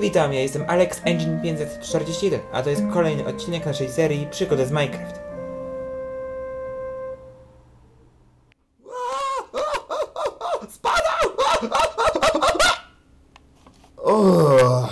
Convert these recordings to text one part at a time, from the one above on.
Witam, ja jestem Alex Engine 541, a to jest kolejny odcinek naszej serii Przygody z Minecraft. Uff.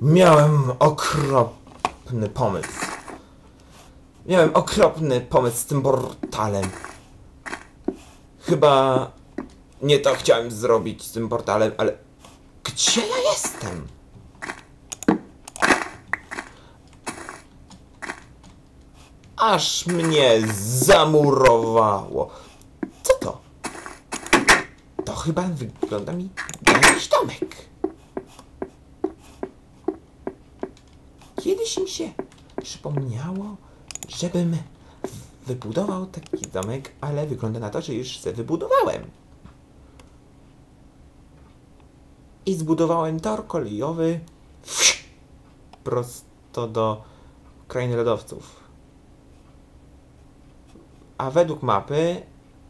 Miałem okropny pomysł. Miałem okropny pomysł z tym portalem. Chyba nie to chciałem zrobić z tym portalem, ale gdzie ja jestem? Aż mnie zamurowało. Co to? To chyba wygląda mi jak jakiś domek. Kiedyś mi się przypomniało, żebym wybudował taki domek, ale wygląda na to, że już se wybudowałem. I zbudowałem tor kolejowy prosto do krainy lodowców. A według mapy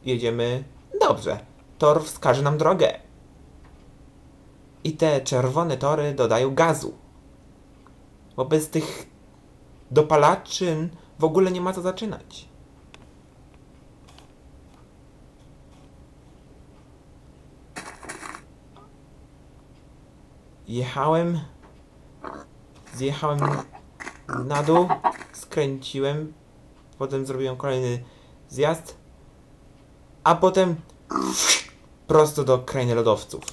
jedziemy dobrze. Tor wskaże nam drogę. I te czerwone tory dodają gazu. Bez tych dopalaczy w ogóle nie ma co zaczynać. Jechałem, zjechałem na dół, skręciłem, potem zrobiłem kolejny zjazd, a potem prosto do krainy lodowców.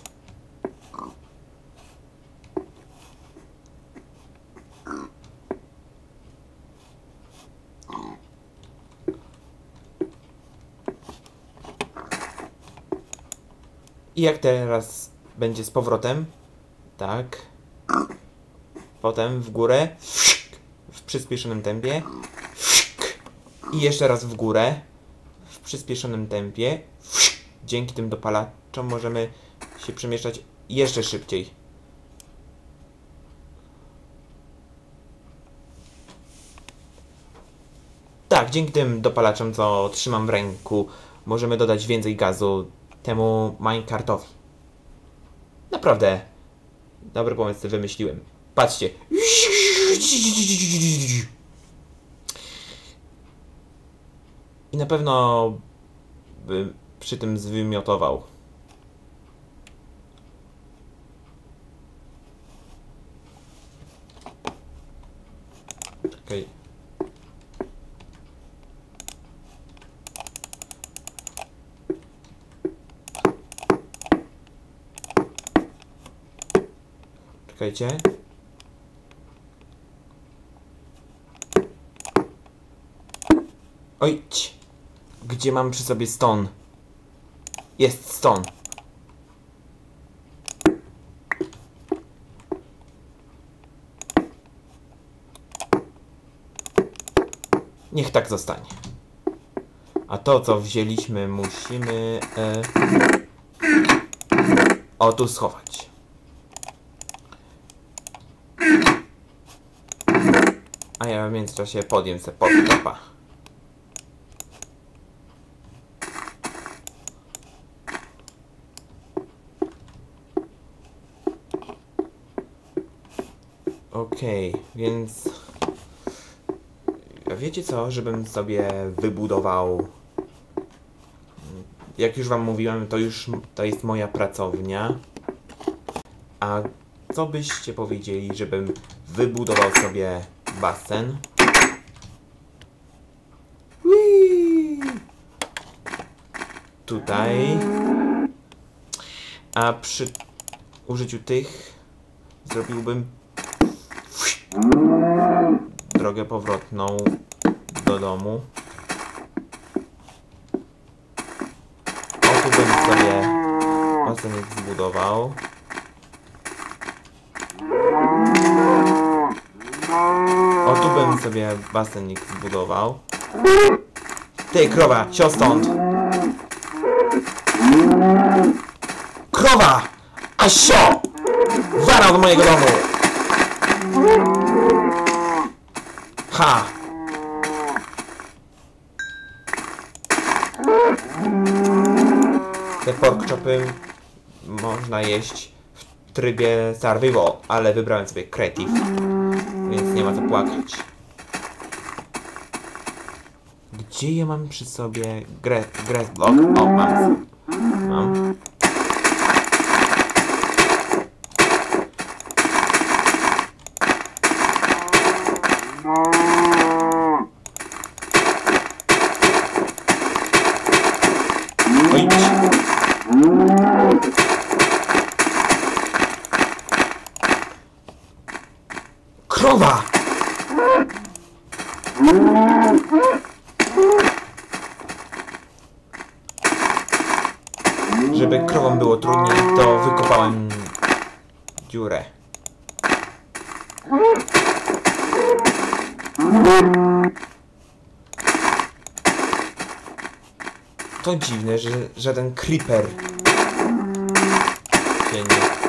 I jak teraz będzie z powrotem? Tak. Potem w górę. W przyspieszonym tempie. I jeszcze raz w górę. W przyspieszonym tempie. Dzięki tym dopalaczom możemy się przemieszczać jeszcze szybciej. Tak, dzięki tym dopalaczom, co trzymam w ręku, możemy dodać więcej gazu temu minecartowi. Naprawdę dobry pomysł wymyśliłem. Patrzcie. I na pewno by przy tym zwymiotował. Czekajcie. Oj, ć. Gdzie mam przy sobie stone? Jest stone. Niech tak zostanie. A to, co wzięliśmy, musimy... E... O, tu schować. A w międzyczasie podjem se podtopa. Okej, więc... A Wiecie co, żebym sobie wybudował... Jak już wam mówiłem, to już to jest moja pracownia. A co byście powiedzieli, żebym wybudował sobie basen? Tutaj. A przy użyciu tych zrobiłbym drogę powrotną do domu. O, tu bym sobie basenik zbudował. O, tu bym sobie basenik zbudował. Ty, krowa, sio stąd! Krowa! A sio! Wara do mojego domu! Ha! Te pork chopy można jeść w trybie survival, ale wybrałem sobie creative, więc nie ma co płakać. Gdzie ja mam przy sobie grę, grę block? O, mam. Mam. Krowa! Żeby krowom było trudniej, to wykopałem dziurę. To dziwne, że żaden creeper się nie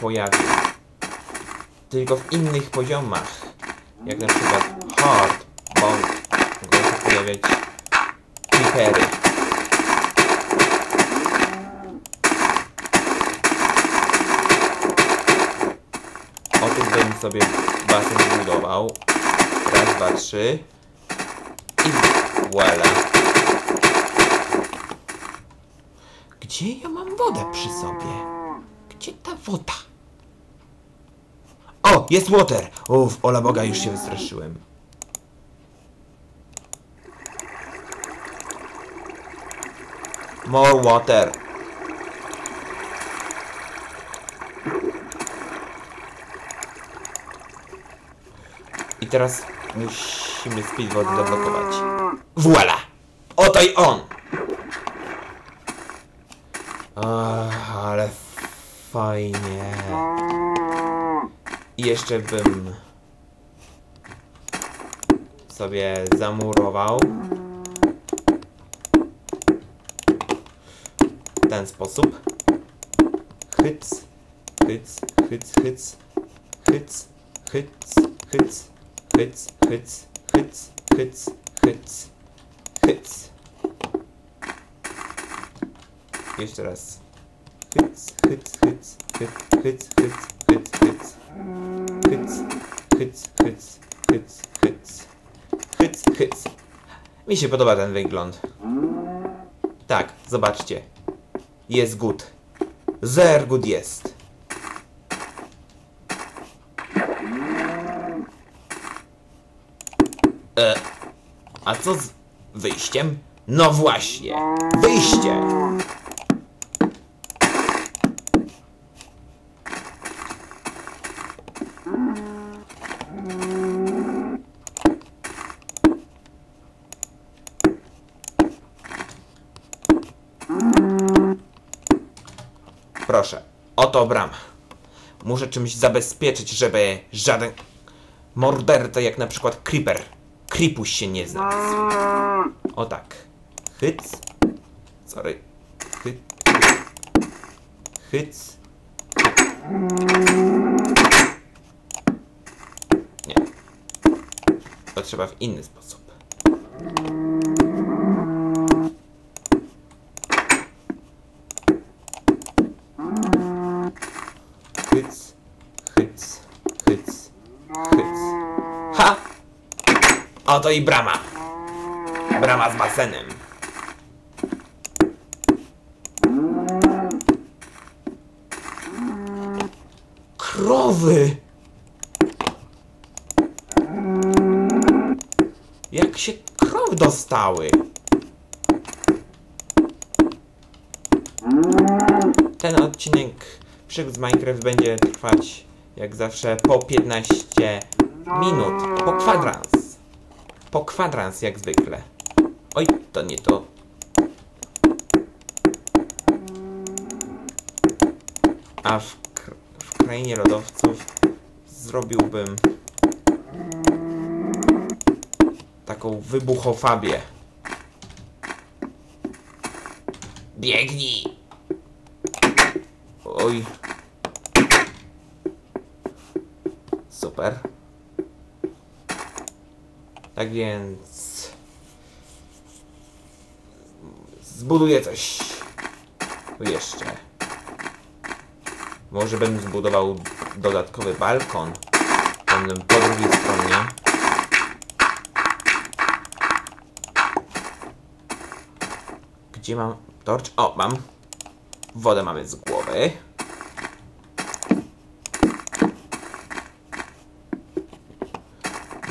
pojawił. Tylko w innych poziomach, jak na przykład hard, mogą się pojawiać creepery. O tu bym sobie basen zbudował. Raz, dwa, trzy. I voila. Gdzie ja mam wodę przy sobie? Gdzie ta woda? O, jest water! Uff, ola Boga, już się wystraszyłem. More water. I teraz musimy speed wody zablokować. Voila! Oto i on! Ach, ale fajnie. I jeszcze bym sobie zamurował ten sposób. Hyc, hyc, hyc, hyc, hyc, hyc, hyc, hyc, hyc, hyc, hyc, hyc, hyc. Jeszcze raz. Hyc, hyc, hyc, hyc, hyc, hyc, hyc, hyc. Hyc, hyc, hyc, hyc, hyc. Hyc, hyc. Mi się podoba ten wygląd. Tak, zobaczcie. Jest good. Zer good jest. E, a co z wyjściem? No właśnie, wyjście! Proszę, oto brama. Muszę czymś zabezpieczyć, żeby żaden morderca, jak na przykład Creeper, Creepuś się nie znalazł. O tak. Hyc. Sorry. Hyc. Hyc. Nie. To trzeba w inny sposób. Hyc. Hyc. Hyc. Hyc. Ha! Oto i brama. Brama z basenem. Krowy! Jak się krowy dostały? Ten odcinek przygód z Minecraft będzie trwać jak zawsze po 15 minut. Po kwadrans. Po kwadrans jak zwykle. Oj, to nie to. A w, w krainie lodowców zrobiłbym taką wybuchofabię. Biegnij! Oj. Super. Tak więc... Zbuduję coś. Jeszcze. Może będę zbudował dodatkowy balkon. Po drugiej stronie. Gdzie mam torcz? O, mam. Wodę mamy z głowy.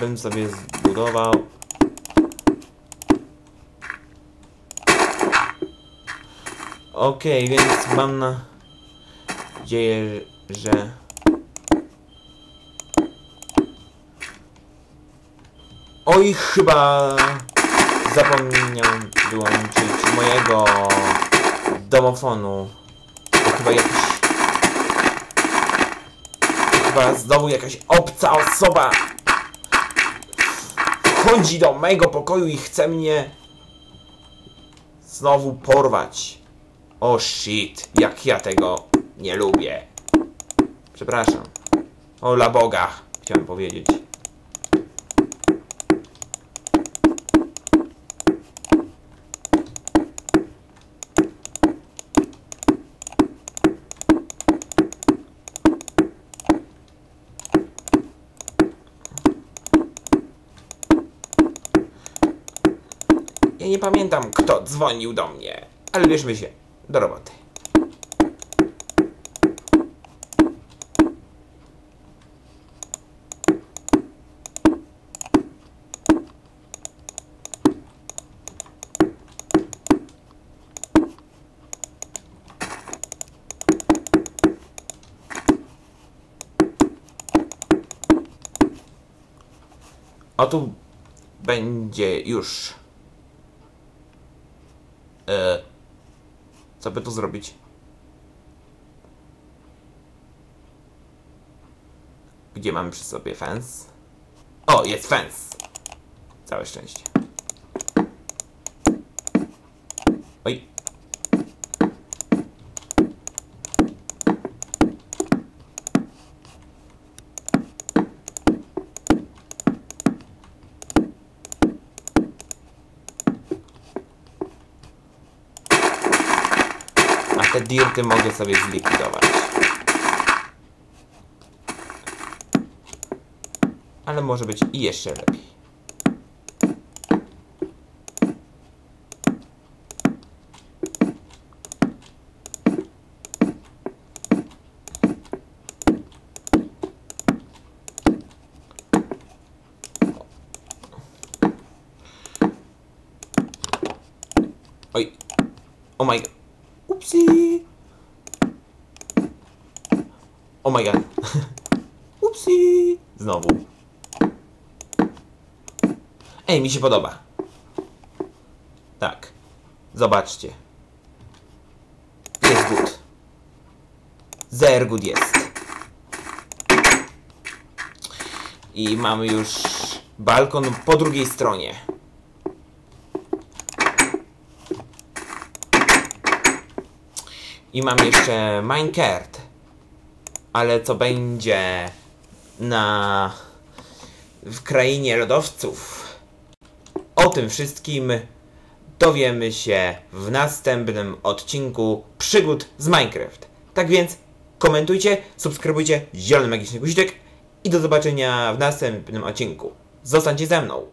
Bym sobie zbudował. Okej, więc mam nadzieję, że. Oj, chyba zapomniałem wyłączyć mojego domofonu. To chyba jakiś. To chyba znowu jakaś obca osoba wchodzi do mojego pokoju i chce mnie znowu porwać. O shit, jak ja tego nie lubię. Przepraszam. O la Boga, chciałem powiedzieć. Ja nie pamiętam, kto dzwonił do mnie, ale bierzmy się do roboty. O tu będzie już. E, co by tu zrobić? Gdzie mamy przy sobie fence? O, jest fence! Całe szczęście. Oj. A te dirty mogę sobie zlikwidować. Ale może być i jeszcze lepiej. Oj. Oh my god. Upsi. Oh my god. Upsi. Znowu. Ej, mi się podoba. Tak. Zobaczcie. Jest good. Zer good jest. I mamy już balkon po drugiej stronie. I mam jeszcze Minecraft. Ale co będzie na w krainie lodowców? O tym wszystkim dowiemy się w następnym odcinku przygód z Minecraft. Tak więc komentujcie, subskrybujcie zielony magiczny guziczek i do zobaczenia w następnym odcinku. Zostańcie ze mną.